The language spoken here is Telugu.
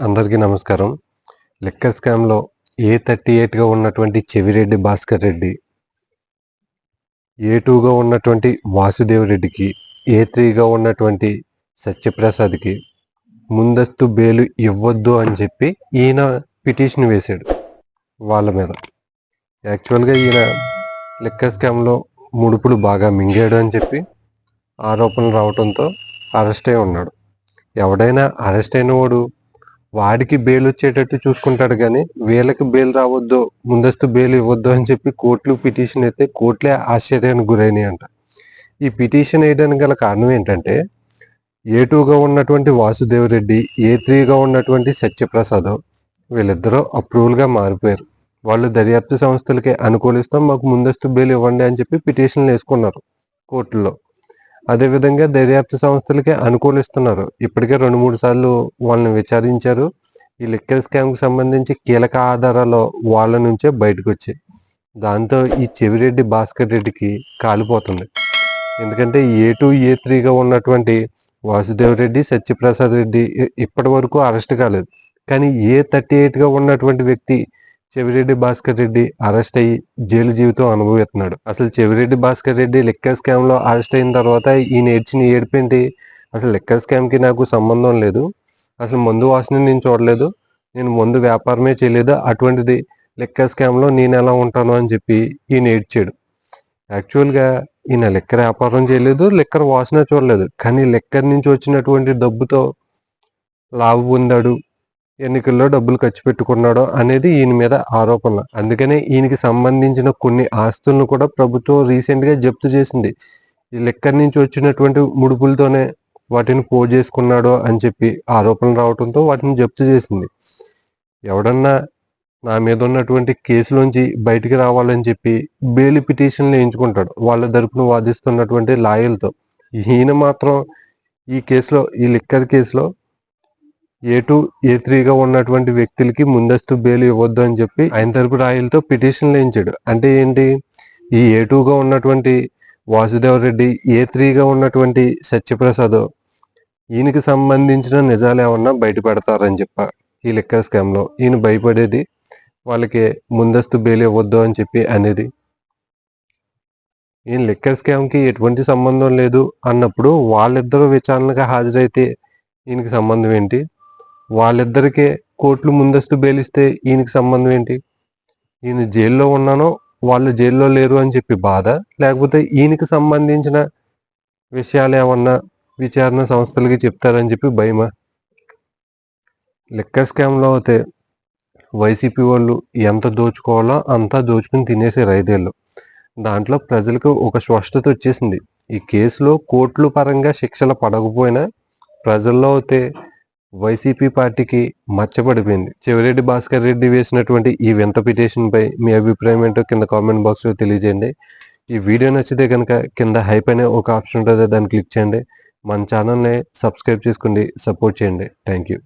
అందరికీ నమస్కారం. లిక్కర్ స్కామ్లో ఏ థర్టీ ఎయిట్గా ఉన్నటువంటి చెవిరెడ్డి భాస్కర్ రెడ్డి ఏ టూగా ఉన్నటువంటి వాసుదేవ్ రెడ్డికి ఏ త్రీగా ఉన్నటువంటి సత్యప్రసాద్కి ముందస్తు బెయిల్ ఇవ్వద్దు అని చెప్పి ఈయన పిటిషన్ వేశాడు వాళ్ళ మీద. యాక్చువల్గా ఈయన లిక్కర్ స్కామ్లో ముడుపులు బాగా మింగాడు అని చెప్పి ఆరోపణలు రావడంతో అరెస్ట్ అయి ఉన్నాడు. ఎవడైనా అరెస్ట్ అయిన వాడు వాడికి బెయిల్ వచ్చేటట్టు చూసుకుంటాడు కానీ వీళ్ళకి బెయిల్ రావద్దు ముందస్తు బెయిల్ ఇవ్వద్దు అని చెప్పి కోర్టులు పిటిషన్ అయితే కోర్టులే ఆశ్చర్యానికి గురైనాయి అంట. ఈ పిటిషన్ వేయడానికి గల కారణం ఏంటంటే ఏ టూగా ఉన్నటువంటి వాసుదేవ్ రెడ్డి ఏ త్రీగా ఉన్నటువంటి సత్యప్రసాద్ వీళ్ళిద్దరూ అప్రూవల్గా మారిపోయారు. వాళ్ళు దర్యాప్తు సంస్థలకి అనుకూలిస్తాం మాకు ముందస్తు బెయిల్ ఇవ్వండి అని చెప్పి పిటిషన్లు వేసుకున్నారు కోర్టుల్లో అదేవిధంగా దర్యాప్తు సంస్థలకి అనుకూలిస్తున్నారు. ఇప్పటికే రెండు మూడు సార్లు వాళ్ళని విచారించారు. ఈ లిక్కర్ స్కామ్కి సంబంధించి కీలక ఆధారాలు వాళ్ళ నుంచే బయటకు వచ్చాయి దాంతో ఈ చెవిరెడ్డి భాస్కర్ రెడ్డికి కాలిపోతుంది. ఎందుకంటే ఏ టూ ఏ త్రీగా ఉన్నటువంటి వాసుదేవ్ రెడ్డి సత్యప్రసాద్ రెడ్డి ఇప్పటి వరకు అరెస్ట్ కాలేదు. కానీ ఏ థర్టీ ఎయిట్గా ఉన్నటువంటి వ్యక్తి చెవిరెడ్డి భాస్కర్ రెడ్డి అరెస్ట్ అయ్యి జైలు జీవితం అనుభవిస్తున్నాడు. అసలు చెవిరెడ్డి భాస్కర్ రెడ్డి లిక్కర్ స్కామ్లో అరెస్ట్ అయిన తర్వాత ఈయన ఏడ్చిన ఏడిపేంటి? అసలు లిక్కర్ స్కామ్కి నాకు సంబంధం లేదు. అసలు మందు వాసన నేను చూడలేదు. నేను మందు వ్యాపారమే చేయలేదు. అటువంటిది లిక్కర్ స్కామ్లో నేను ఎలా ఉంటాను అని చెప్పి ఈయన ఏడ్చాడు యాక్చువల్గా ఈయన లిక్కర్ వ్యాపారం చేయలేదు లిక్కర్ వాసన చూడలేదు. కానీ లిక్కర్ నుంచి వచ్చినటువంటి డబ్బుతో లాభం పొందాడు. ఎన్నికల్లో డబ్బులు ఖర్చు పెట్టుకున్నాడో అనేది ఈయన మీద ఆరోపణ. అందుకనే ఈయనకి సంబంధించిన కొన్ని ఆస్తులను కూడా ప్రభుత్వం రీసెంట్గా జప్తు చేసింది. ఈ లెక్కర్ నుంచి వచ్చినటువంటి ముడుపులతోనే వాటిని పో చేసుకున్నాడో అని చెప్పి ఆరోపణలు రావడంతో వాటిని జప్తు చేసింది. ఎవడన్నా నా మీద ఉన్నటువంటి కేసులోంచి బయటికి రావాలని చెప్పి బెయిల్ పిటిషన్లు వేయించుకుంటాడు. వాళ్ళ తరపున వాదిస్తున్నటువంటి లాయర్లతో. ఈయన మాత్రం ఈ కేసులో ఈ లిక్కర్ కేసులో ఏ టూ ఏ త్రీగా ఉన్నటువంటి వ్యక్తులకి ముందస్తు బెయిల్ ఇవ్వద్దు అని చెప్పి ఆయన తరపు రాయలతో పిటిషన్ వేయించాడు. అంటే ఏంటి? ఈ ఏ టూగా ఉన్నటువంటి వాసుదేవ్ రెడ్డి ఏ త్రీగా ఉన్నటువంటి సత్యప్రసాద్ ఈయనకి సంబంధించిన నిజాలు ఏమన్నా బయటపెడతారని చెప్పా చెప్ప ఈ లిక్కర్ స్కామ్లో. ఈయన భయపడేది వాళ్ళకి ముందస్తు బెయిల్ ఇవ్వద్దు అని చెప్పి అనేది. ఈయన లిక్కర్ స్కామ్కి ఎటువంటి సంబంధం లేదు అన్నప్పుడు వాళ్ళిద్దరూ విచారణగా హాజరైతే ఈయనకి సంబంధం ఏంటి? వాళ్ళిద్దరికే కోర్టులు ముందస్తు బెయిలిస్తే ఈయనకి సంబంధం ఏంటి? ఈయన జైల్లో ఉన్నానో వాళ్ళు జైల్లో లేరు అని చెప్పి బాధ? లేకపోతే ఈయనకి సంబంధించిన విషయాలు ఏమన్నా విచారణ సంస్థలకి చెప్తారని చెప్పి భయమా? లిక్కర్ స్కామ్లో అయితే వైసీపీ వాళ్ళు ఎంత దోచుకోవాలో అంతా దోచుకుని తినేసే రైదేళ్ళు దాంట్లో ప్రజలకు ఒక స్పష్టత వచ్చేసింది. ఈ కేసులో కోర్టుల పరంగా శిక్షలు పడకపోయినా ప్రజల్లో అయితే వైసీపీ పార్టీకి మచ్చపడిపోయింది. చెవిరెడ్డి భాస్కర్ రెడ్డి వేసినటువంటి ఈ వింత పిటిషన్ పై మీ అభిప్రాయం ఏంటో కింద కామెంట్ బాక్స్లో తెలియజేయండి. ఈ వీడియో నచ్చితే కనుక కింద హైప్ అనే ఒక ఆప్షన్ ఉంటుంది దాన్ని క్లిక్ చేయండి. మన ఛానల్ని సబ్స్క్రైబ్ చేసుకోండి సపోర్ట్ చేయండి. Thank you